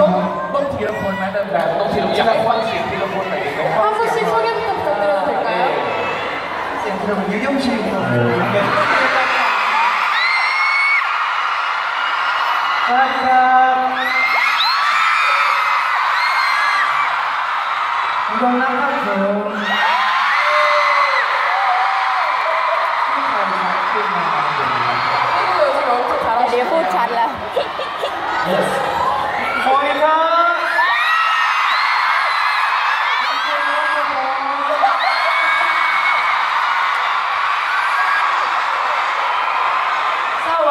ต้องต้องทีละคนไหมแบบแบบต้องทีละอยากให้ฟังเสียงทีละคนหน่อยดิต้องฟัง 한 분씩 소개부터 부탁드려도 될까요? 네, 그럼 유경 씨부터. 네. 감사합니다. 이건 나가죠. 그리고 요즘 엄청 อันนี้ 잘하시네요. พูด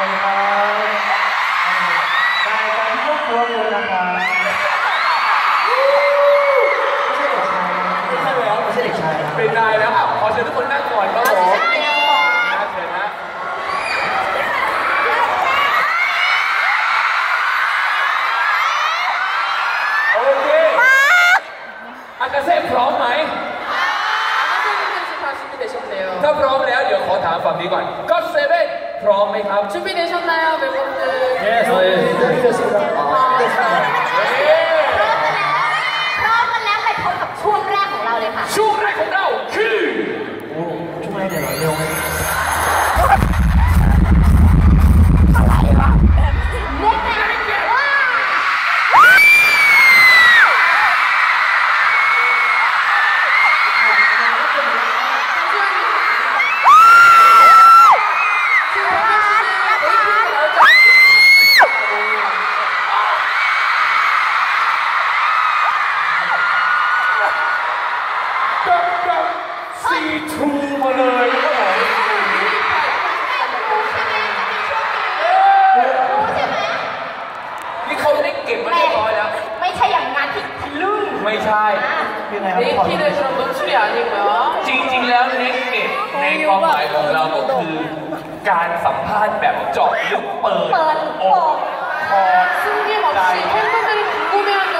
저희가 나 일단 한번 부어보려고ไม่ใช่เด็กชายนะ เป็นนายแล้วอ่ะขอเชิญทุกคนนั่งก่อนครับผม 아, นะเชิญนะโอเคอากาเซ่พร้อมไหม 아나세분들 지금 다 준비되셨네요. ถ้าพร้อมแล้วเดี๋ยวขอถามฝั่งนี้ก่อนก็เซเว่น พร้อมไหมครับ 준비되셨나요, 멤버들? 예, 저희 준비됐습니다. เอ๊ ซีทูมาเลยครับผมนี่เขาได้เก็บมาเรียบร้อยแล้ว ไม่ใช่อย่างงานที่ทะลึ่ง ไม่ใช่ ยังไงครับขอ 네이키는 그럼 노출이 아니고요. จริงๆ แล้วเน็กเน็ตในความหมายของเราก็คือ การสัมภาษณ์แบบเจาะลึกเปิด เปิด อ โป่ ก ง คอ 숨김없이 팬분들이 궁금해한 거는 다 알려드리겠다는